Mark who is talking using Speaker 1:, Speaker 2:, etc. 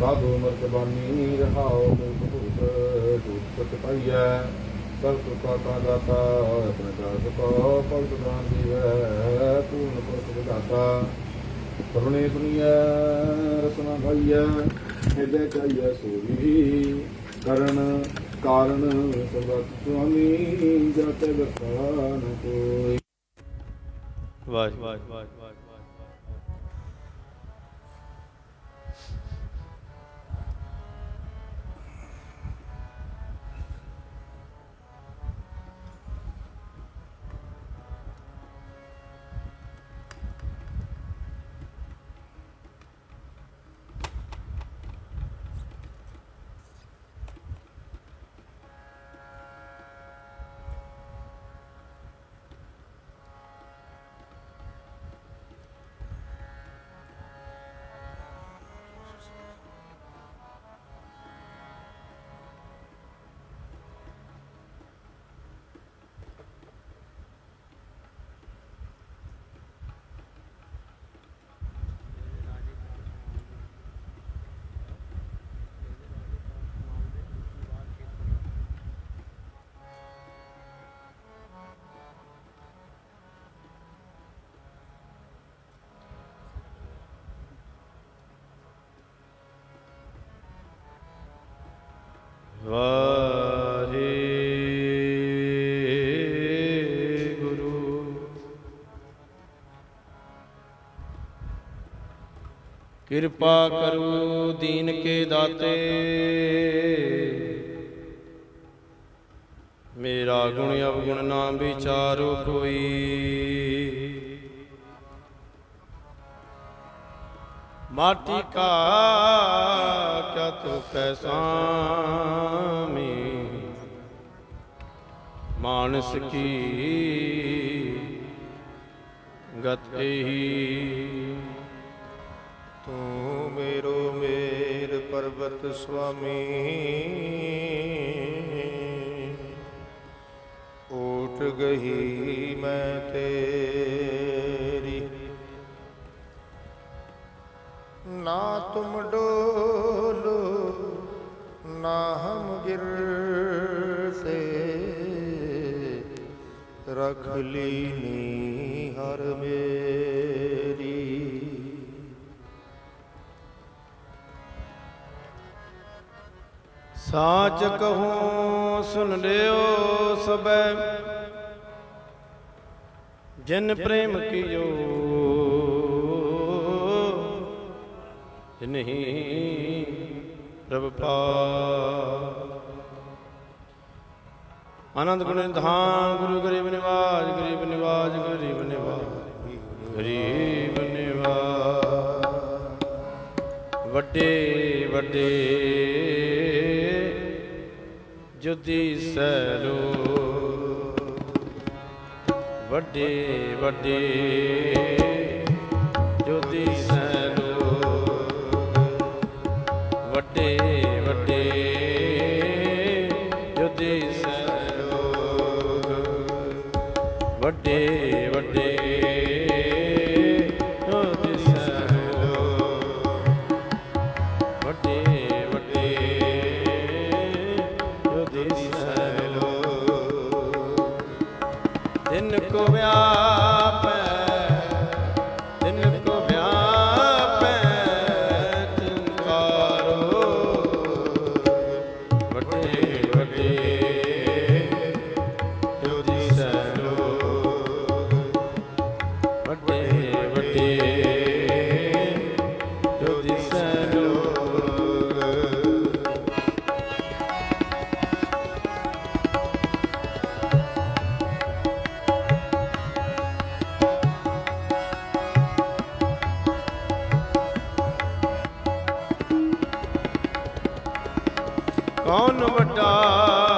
Speaker 1: ਸਾਧੂ ਮਰਤਬਾਨੀ ਰਹਾਉ ਮੁਖ ਭੂਤ ਜੂਤ ਸਤ ਪਾਈਐ, ਸਭ ਸੁਖਾ ਕਾ ਦਾਤਾ, ਆਪਣੇ ਦਾਸ ਕੋ ਭਗਤ ਦਾਨ ਦੀਵੈ ਪੂਰਨ ਪੁਰਖ ਵਿਦਾਤਾ ਕਰੁਣੇ ਸੁਨੀਐ ਰਸਨਾ ਭਾਈਐ ਹਿਰਦੇ ਚਾਈਐ ਸੋਈ ਕਰਨ ਕਾਰਨ ਸਬਤ ਸੁਆਮੀ, ਜਾਤੇ ਬਖਾਨ ਕੋਈ।
Speaker 2: ਵਾਹਿਗੁਰੂ। ਕਿਰਪਾ ਕਰੋ ਦੀਨ ਕੇ ਦਾਤੇ। ਮੇਰਾ ਗੁਣ ਅਵਗੁਣ ਨਾ ਵਿਚਾਰੋ ਕੋਈ। ਮਾਟੀ ਕਾ ਕਿਆ ਤੋ ਕੈਸਾਮੀ ਮਾਨਸ ਕੀ ਗਤ ਇਹੀ।
Speaker 3: ਤੂੰ ਮੇਰੋ ਮੇਰ ਪਰਬਤ ਸੁਆਮੀ। ਓਟ ਗਈ ਮੈਂ ਤੇਰੀ। ਨਾ ਤੁਮ ਡੋਲੋ, ਨਾ ਹਮ ਗਿਰਤੇ ਰਖ ਲੀਨੀ ਹਰ ਮੇ
Speaker 2: ਸਾਚ ਕਹੂੰ ਸੁਨ ਲਿਓ ਸਬੈ ਜਿਨ ਪ੍ਰੇਮ ਕੀਓ ਨਹੀਂ ਪ੍ਰਭ ਪਾ। ਆਨੰਦ ਗੁਣ ਨਿਧਾਨ ਗੁਰੂ ਗਰੀਬ ਨਿਵਾਜ ਗਰੀਬ ਨਿਵਾਜ ਗਰੀਬ ਨਿਵਾਜ ਗਰੀਬ ਨਿਵਾਜ। ਵੱਡੇ ਵੱਡੇ ਜੁਦੀ ਸੈਲੋ। ਵੱਡੇ ਵੱਡੇ। ਦਿਨ ਕੋ ਕੌਣ ਵੱਡਾ